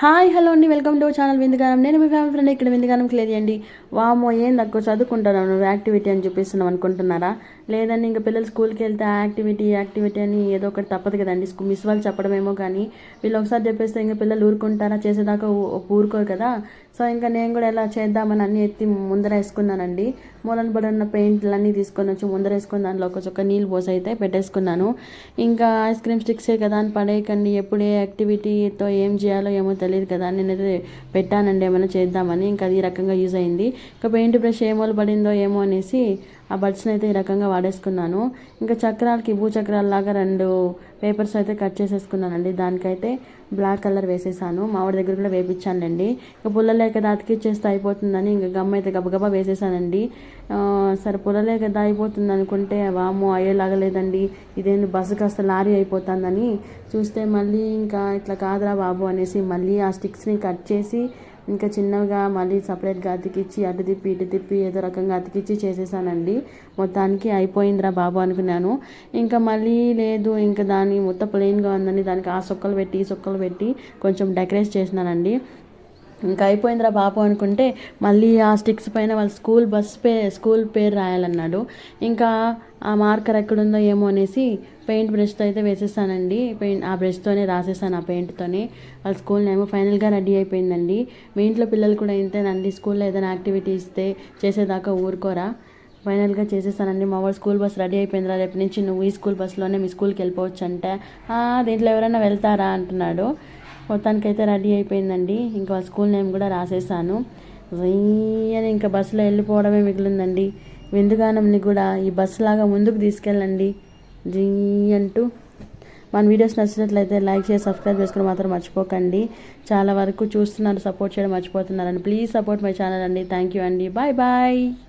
Hi hello అండి. Welcome to channel Vindugaanam. నేను మీ ఫ్యామిలీ ఫ్రెండ్ ఇక్కడ విందుగానం క్లియర్ చేయండి వామో ఏం తక్కువ చదువుకుంటున్నావు నువ్వు యాక్టివిటీ అని చూపిస్తున్నావు అనుకుంటున్నారా? లేదండి ఇంకా పిల్లలు స్కూల్కి వెళ్తే ఆ యాక్టివిటీ యాక్టివిటీ అని ఏదో ఒకటి తప్పదు కదండి. స్కూల్ మిస్ వాళ్ళు చెప్పడమేమో కానీ వీళ్ళు ఒకసారి చెప్పేస్తే ఇంకా పిల్లలు ఊరుకుంటారా? చేసేదాకా ఊరుకోరు కదా. సో ఇంకా నేను కూడా ఎలా చేద్దామని అన్ని ఎత్తి ముందర వేసుకున్నానండి. మూలన పడి ఉన్న పెయింట్లు అన్నీ తీసుకొని వచ్చి ముందర వేసుకుని దానిలో ఒక చొక్క నీళ్ళు పోసి అయితే పెట్టేసుకున్నాను. ఇంకా ఐస్ క్రీమ్ స్టిక్సే కదా అని పడేయకండి. ఎప్పుడే యాక్టివిటీతో ఏం చేయాలో ఏమో తెలియదు కదా నేనైతే పెట్టానండి ఏమైనా చేద్దామని. ఇంకా అది ఈ రకంగా యూజ్ అయింది. ఇంకా పెయింట్ బ్రష్ ఏమో పడిందో ఏమో అనేసి ఆ బడ్స్ని అయితే ఈ రకంగా వాడేసుకున్నాను. ఇంకా చక్రాలకి భూచక్రాలలాగా రెండు పేపర్స్ అయితే కట్ చేసేసుకున్నానండి. దానికైతే బ్లాక్ కలర్ వేసేసాను. మామిడి దగ్గర కూడా వేపించానండి ఇంకా పుల్లలే కదా అతికిచ్చేస్తే అయిపోతుందని ఇంకా గమ్ అయితే గబగబా వేసేసానండి. సరే పుల్లలే కదా అయిపోతుంది అనుకుంటే వాము అయ్యేలాగా లేదండి. ఇదేంటి బస్సు కాస్త లారీ అయిపోతుందని చూస్తే మళ్ళీ ఇంకా ఇట్లా కాదురా బాబు అనేసి మళ్ళీ ఆ స్టిక్స్ని కట్ చేసి ఇంకా చిన్నగా మళ్ళీ సపరేట్గా అతికిచ్చి అటు తిప్పి ఇటు తిప్పి ఏదో రకంగా అతికిచ్చి చేసేసానండి. మొత్తానికి అయిపోయిందిరా బాబు అనుకున్నాను. ఇంకా మళ్ళీ లేదు ఇంకా దాన్ని మొత్తం ప్లెయిన్గా ఉందని దానికి ఆ సొక్కలు పెట్టి ఈ సొక్కలు పెట్టి కొంచెం డెకరేట్ చేసినానండి. ఇంకా అయిపోయిందిరా బాబు అనుకుంటే మళ్ళీ ఆ స్టిక్స్ పైన వాళ్ళ స్కూల్ బస్ పే స్కూల్ పేరు రాయాలన్నాడు. ఇంకా ఆ మార్కర్ ఎక్కడుందో ఏమో అనేసి పెయింట్ బ్రష్తో అయితే వేసేసానండి. పెయింట్ ఆ బ్రష్తోనే రాసేసాను ఆ పెయింట్తోనే. వాళ్ళ స్కూల్ నేమో ఫైనల్గా రెడీ అయిపోయిందండి. మీ ఇంట్లో పిల్లలు కూడా ఇంతేనండి. స్కూల్లో ఏదైనా యాక్టివిటీ ఇస్తే చేసేదాకా ఊరుకోరా. ఫైనల్గా చేసేసానండి. మా వాడు స్కూల్ బస్ రెడీ అయిపోయిందిరా. రేపు నుంచి నువ్వు ఈ స్కూల్ బస్సులోనే మీ స్కూల్కి వెళ్ళిపోవచ్చు అంటే దీంట్లో ఎవరైనా వెళ్తారా అంటున్నాడు. మొత్తానికైతే రెడీ అయిపోయిందండి. ఇంకా స్కూల్ నేమ్ కూడా రాసేసాను. అని ఇంకా బస్సులో వెళ్ళిపోవడమే మిగిలిందండి. విందుగానంని కూడా ఈ బస్సు లాగా ముందుకు తీసుకెళ్ళండి. జీ అంటూ మన వీడియోస్ నచ్చినట్లయితే లైక్ చేసి సబ్స్క్రైబ్ చేసుకుని మాత్రం మర్చిపోకండి. చాలా వరకు చూస్తున్నారు సపోర్ట్ చేయడం మర్చిపోతున్నారండి ప్లీజ్ సపోర్ట్ మై ఛానల్ అండి. థ్యాంక్ యూ అండి. Bye bye.